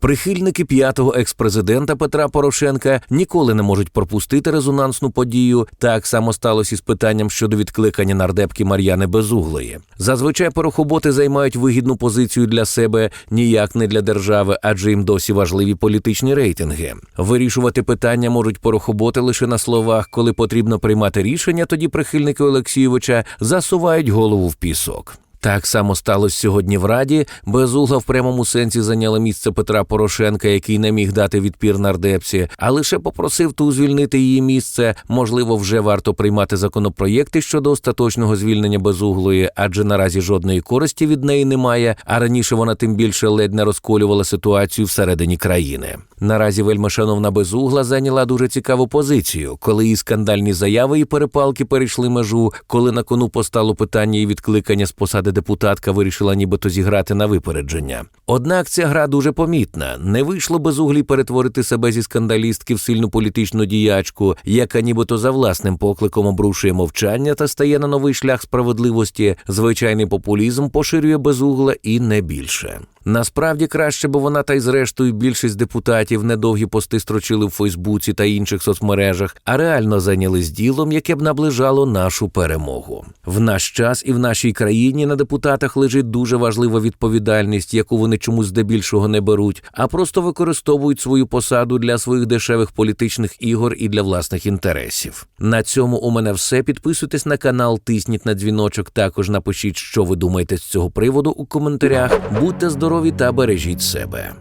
Прихильники п'ятого експрезидента Петра Порошенка ніколи не можуть пропустити резонансну подію. Так само сталося із питанням щодо відкликання нардепки Мар'яни Безуглої. Зазвичай порохоботи займають вигідну позицію для себе, ніяк не для держави, адже їм досі важливі політичні рейтинги. Вирішувати питання можуть порохоботи лише на словах, коли потрібно приймати рішення. Тоді прихильники Олексійовича засувають голову в пісок. Так само сталося сьогодні в Раді. Безугла в прямому сенсі зайняла місце Петра Порошенка, який не міг дати відпір нардепці, а лише попросив ту звільнити її місце. Можливо, вже варто приймати законопроєкти щодо остаточного звільнення безуглої, адже наразі жодної користі від неї немає. А раніше вона тим більше ледь не розколювала ситуацію всередині країни. Наразі вельмишановна безугла зайняла дуже цікаву позицію, коли її скандальні заяви і перепалки перейшли межу, коли на кону постало питання і відкликання з посади депутатка вирішила нібито зіграти на випередження. Однак ця гра дуже помітна. Не вийшло безуглі перетворити себе зі скандалістки в сильну політичну діячку, яка нібито за власним покликом обрушує мовчання та стає на новий шлях справедливості. Звичайний популізм поширює безугла і не більше. Насправді краще, бо вона та й зрештою більшість депутатів недовгі пости строчили в Фейсбуці та інших соцмережах, а реально зайнялись ділом, яке б наближало нашу перемогу. В наш час і в нашій країні на депутатах лежить дуже важлива відповідальність, яку вони чомусь здебільшого не беруть, а просто використовують свою посаду для своїх дешевих політичних ігор і для власних інтересів. На цьому у мене все. Підписуйтесь на канал, тисніть на дзвіночок. Також напишіть, що ви думаєте з цього приводу у коментарях. Будьте здорові та бережіть себе.